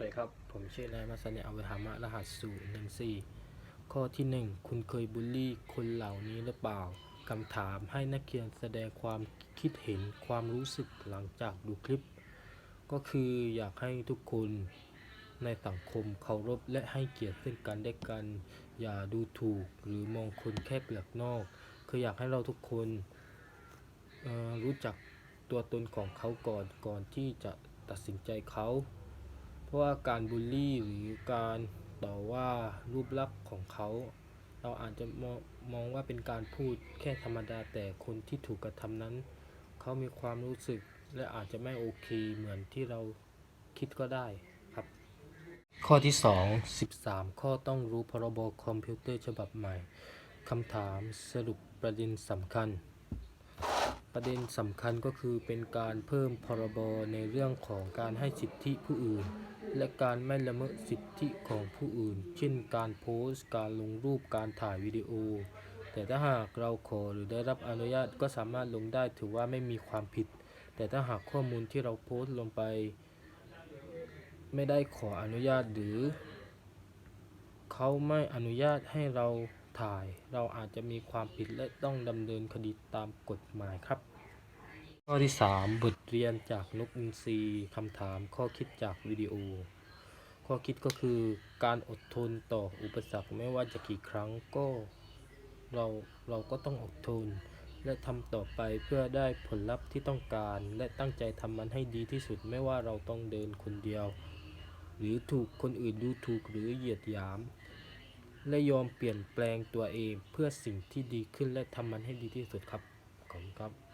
สวัสดีครับ ผมชื่อนายมาสเนอเวหามะรหัสสูตรหนึ่งสี่ข้อที่หนึ่งคุณเคยบูลลี่คนเหล่านี้หรือเปล่าคำถามให้นักเรียนแสดงความคิดเห็นความรู้สึกหลังจากดูคลิป ก็คืออยากให้ทุกคนในสังคมเคารพและให้เกียรติซึ่งกันและกัน อย่าดูถูกหรือมองคนแค่เปลือกนอก คืออยากให้เราทุกคนรู้จักตัวตนของเขาก่อนก่อนที่จะตัดสินใจเขา เพราะว่าการบูลลี่หรือการต่อว่ารูปลักษณ์ของเขา เราอาจจะมองมองว่าเป็นการพูดแค่ธรรมดาแต่คนที่ถูกกระทำนั้น เขามีความรู้สึกและอาจจะไม่โอเคเหมือนที่เราคิดก็ได้ครับ ข้อที่ 2 13 ข้อต้องรู้พรบคอมพิวเตอร์ฉบับใหม่คำถามสรุปประเด็นสำคัญ ประเด็นสำคัญก็คือเป็นการเพิ่มพรบในเรื่องของการให้สิทธิผู้อื่น และการไม่ละเมิดสิทธิของผู้อื่น เช่น การโพสต์ การลงรูป การถ่ายวิดีโอ แต่ถ้าหากเราขอหรือได้รับอนุญาตก็สามารถลงได้ถือว่าไม่มีความผิด แต่ถ้าหากข้อมูลที่เราโพสต์ลงไป ไม่ได้ขออนุญาตหรือ เขาไม่อนุญาตให้เราถ่าย เราอาจจะมีความผิดและต้องดำเนินคดีตามกฎหมายครับ ข้อที่ 3 บทเรียนจากนกอินทรีคำถามข้อคิดจากวิดีโอ ข้อคิดก็คือการอดทนต่ออุปสรรคไม่ว่าจะกี่ครั้งก็เราเราก็ต้องอดทน และทำต่อไปเพื่อได้ผลลัพธ์ที่ต้องการ และตั้งใจทำมันให้ดีที่สุดไม่ว่าเราต้องเดินคนเดียว หรือถูกคนอื่นดูถูกหรือเหยียดหยาม และยอมเปลี่ยนแปลงตัวเองเพื่อสิ่งที่ดีขึ้นและทำมันให้ดีที่สุดครับขอบคุณครับ